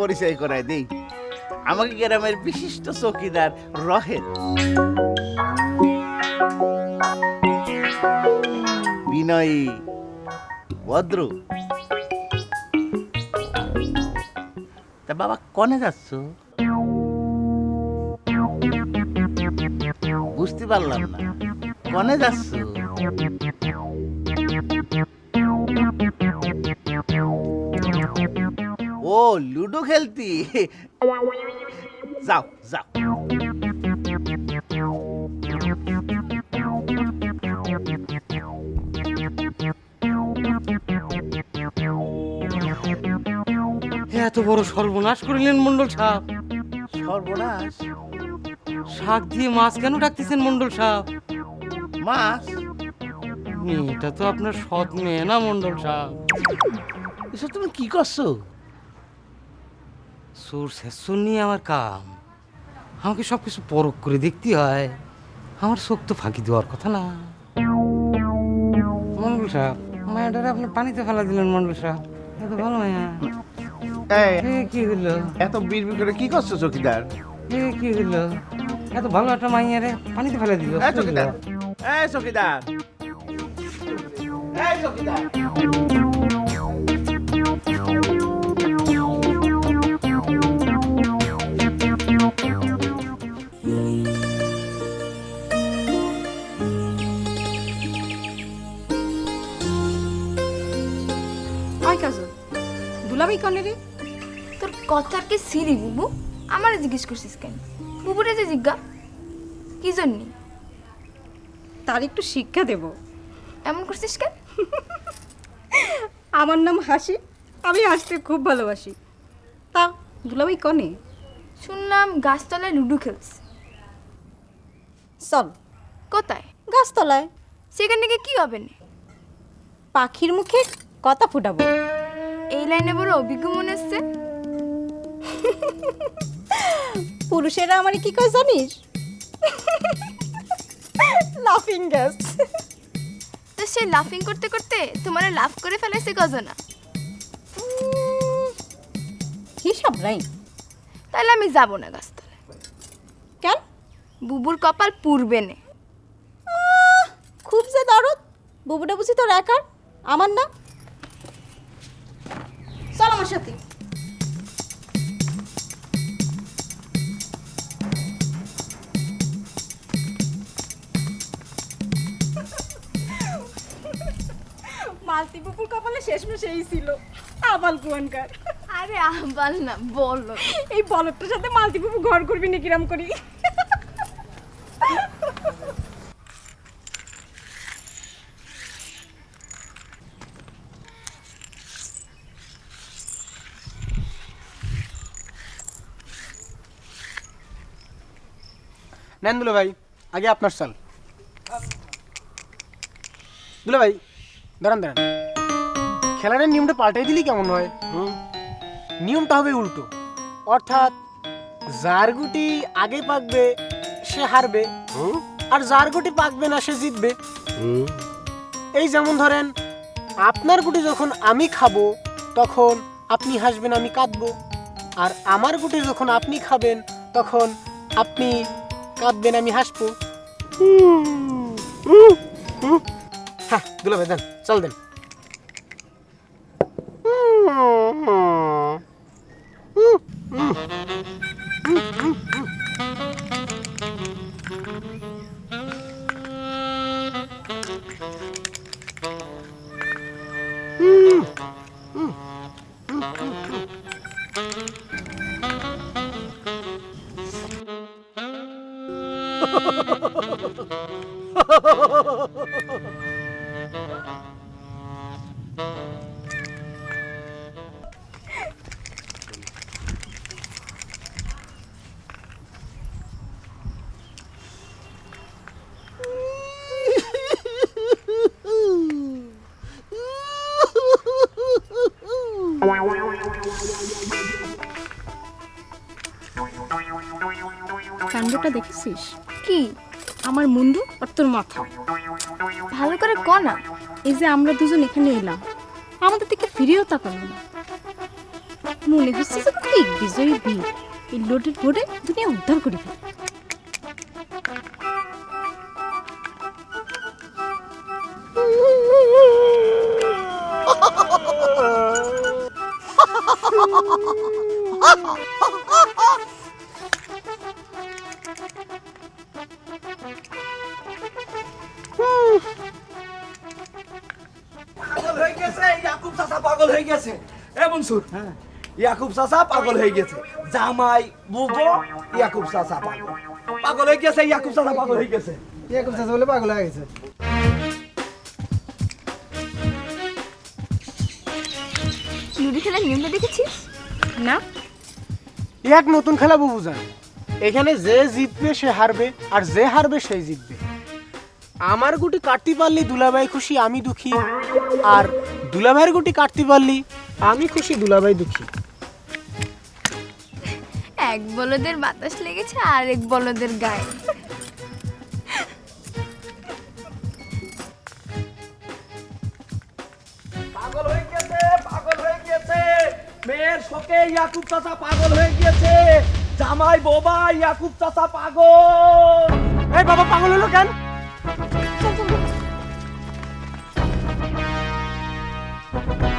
পরিচয় করায় দেই। আমাকে গ্রামের বিশিষ্ট চৌকিদার রহেন বিনয়ী ভদ্র। তা বাবা, কনে যাচ্ছ? বুঝতে পারলাম না। কনে যাচ্ছ? ও লুডো খেলতি। যাও যাও। এত বড় সর্বনাশ করিলেন মন্ডল সাহেব। সর্বনাশ? শাক দিয়ে মাছ কেন ডাকতেছেন মন্ডল সাহেব? মাছ? মেয়েটা তো আপনার সৎ মেয়ে না মন্ডল সাহেব। এসব তুমি কি করছ? সোর শেষন নিয়ে আমার কাম। আমাকে সব কিছু পরখ করে দেখতে হয়। আমার শোক তো ফাঁকি দেওয়ার কথা না। মন্ডল সাহেব মায়াটারে আপনি পানিতে ফেলা দিলেন মন্ডল সাহেব। এত ভালো মায়া। এ কি হলো? এত বিড়বিড় করে কি করছ চৌকিদার? এ কি হলো? এত ভালো একটা মাইয়ারে পানিতে ফেলা দিল। চৌকিদার এই চৌকিদার। চৌকিদার। দুলাভাই কনে রে? তোর কথার কি সিরি বুবু? আমারে জিজ্ঞেস করছিস কেন? বুবুরে যে জিজ্ঞা কি জন্যে? তার একটু শিক্ষা দেব। এমন করছিস কেন? আমার নাম হাসি আমি হাসতে খুব ভালোবাসি। তা দুলাভাই কনে? শুনলাম গাছতলায় লুডো খেলছে। চল। কোথায়? গাছতলায়। সেখান থেকে কি হবে না পাখির মুখে কথা ফুটাবো। এই লাইনে বড় অভিজ্ঞ মনে হচ্ছে। পুরুষেরা আমার কি কয় জানিস? লাফিং গ্যাস তো সে লাফিং করতে করতে তোমার লাফ করে ফেলেছে গজনা। হিসাব নাই। তাহলে আমি যাব না গাছতলায়। কেন? বুবুর কপাল পুরবে নে। খুব যে দরদ বুবুটা বুঝি তোর একার? আমার না আমার সাথে। মালতি বুপুর কপালে শেষমেশ এই ছিল। আবাল কুয়ানকার। আরে আহ্বান না বলো। এই বলদটার সাথে মালতি বুপু ঘর করবি না কিরাম করি? নেন দুলে ভাই আগে আপনার চাল। দুলে ভাই দাঁড়ান দাঁড়ান। খেলার নিয়মটা পাল্টাই দিলি কেমন হয়? হুম? নিয়মটা হবে উল্টো। অর্থাৎ যার গুটি আগে পাকবে সে হারবে। আর যার গুটি পাকবে না সে জিতবে। এই যেমন ধরেন আপনার গুটি যখন আমি খাব তখন আপনি হাসবেন আমি কাঁদবো। আর আমার গুটি যখন আপনি খাবেন তখন আপনি কাঁদবেন আমি হাসবো। হ্যাঁ দুলা ভাই দেন চল দেন। কাণ্ডটা দেখেছিস? কি? আমার মুন্ডু আর তোর মাথা। ভালো করে ক না। এই যে আমরা দুজন এখানে এলাম। আমাদের দিকে ফিরেও তাকালো না। মনে হচ্ছে যে ঠিক বিজয়ী বীর। এই লোডের ভোরে দুনিয়া উদ্ধার করিবে পাগল গেছে। এ মনসুর ইয়াকুব চাচা পাগল হয়ে গেছে। জামাই বুবো ইয়াকুব চাচা পাগল। পাগল হয়ে গেছে ইয়াকুব চাচা পাগল হয়ে গেছে। ইয়াকুব চাচা বলে পাগল হয়ে গেছে। লুডো খেলার নিয়মটা দেখেছিস? না। এক নতুন খেলা বুবু জান। এখানে যে জিতবে সে হারবে আর যে হারবে সেই জিতবে। আমার গুটি কাটতে পারলে দুলাভাই খুশি আমি দুঃখী আর দুলাভাইয়ের গুটি কাটতে পারলি। আমি খুশি দুলাভাই দুঃখী। এক বলদের বাতাস লেগেছে আর এক বলদের গায়ে। পাগল হয়ে গেছে পাগল হয়ে গেছে মেয়ের শোকে ইয়াকুব চাচা পাগল হয়ে গেছে জামাই বোবা ইয়াকুব চাচা পাগল। এই বাবা পাগল হলো কেন? Bye.